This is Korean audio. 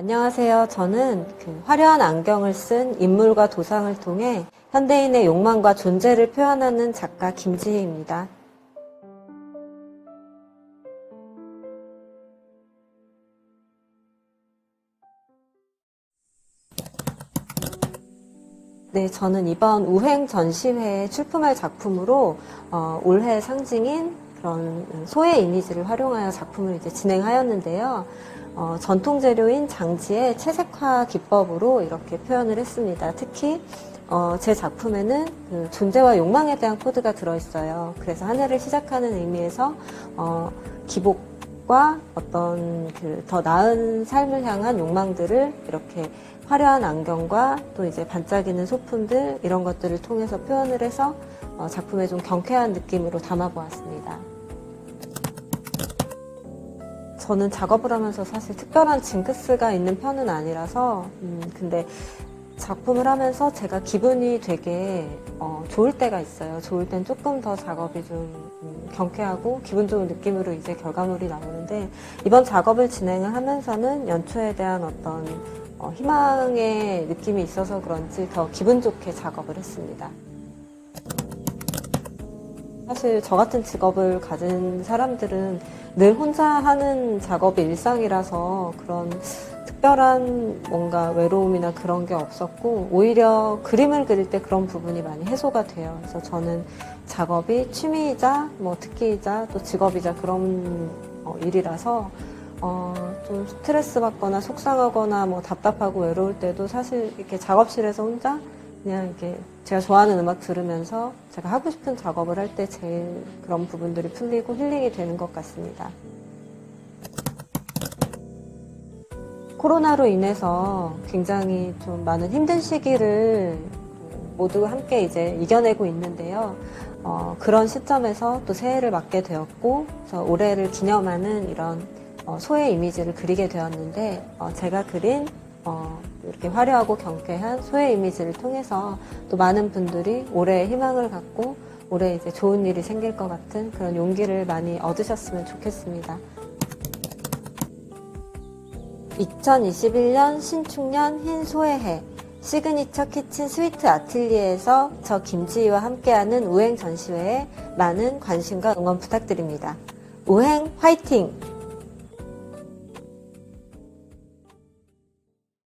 안녕하세요. 저는 그 화려한 안경을 쓴 인물과 도상을 통해 현대인의 욕망과 존재를 표현하는 작가 김지희입니다. 네, 저는 이번 우행 전시회에 출품할 작품으로 어, 올해 상징인 그런 소의 이미지를 활용하여 작품을 이제 진행하였는데요. 어, 전통 재료인 장지의 채색화 기법으로 이렇게 표현을 했습니다. 특히 어, 제 작품에는 그 존재와 욕망에 대한 코드가 들어있어요. 그래서 한 해를 시작하는 의미에서 어, 기복과 어떤 그 더 나은 삶을 향한 욕망들을 이렇게 화려한 안경과 또 이제 반짝이는 소품들 이런 것들을 통해서 표현을 해서 어, 작품에 좀 경쾌한 느낌으로 담아보았습니다. 저는 작업을 하면서 사실 특별한 징크스가 있는 편은 아니라서 음, 근데 작품을 하면서 제가 기분이 되게 어, 좋을 때가 있어요. 좋을 땐 조금 더 작업이 좀 음, 경쾌하고 기분 좋은 느낌으로 이제 결과물이 나오는데 이번 작업을 진행을 하면서는 연초에 대한 어떤 어, 희망의 느낌이 있어서 그런지 더 기분 좋게 작업을 했습니다. 사실 저 같은 직업을 가진 사람들은 늘 혼자 하는 작업이 일상이라서 그런 특별한 뭔가 외로움이나 그런 게 없었고 오히려 그림을 그릴 때 그런 부분이 많이 해소가 돼요. 그래서 저는 작업이 취미이자 뭐 특기이자 또 직업이자 그런 어, 일이라서 어, 좀 스트레스 받거나 속상하거나 뭐 답답하고 외로울 때도 사실 이렇게 작업실에서 혼자 그냥 이렇게 제가 좋아하는 음악 들으면서 제가 하고 싶은 작업을 할 때 제일 그런 부분들이 풀리고 힐링이 되는 것 같습니다. 코로나로 인해서 굉장히 좀 많은 힘든 시기를 모두 함께 이제 이겨내고 있는데요. 어, 그런 시점에서 또 새해를 맞게 되었고, 그래서 올해를 기념하는 이런 어, 소의 이미지를 그리게 되었는데, 어, 제가 그린 어, 이렇게 화려하고 경쾌한 소의 이미지를 통해서 또 많은 분들이 올해 희망을 갖고 올해 이제 좋은 일이 생길 것 같은 그런 용기를 많이 얻으셨으면 좋겠습니다. 2021년 신축년 흰 소의 해 시그니처 키친 스위트 아틀리에에서 저 김지희와 함께하는 우행 전시회에 많은 관심과 응원 부탁드립니다. 우행 화이팅!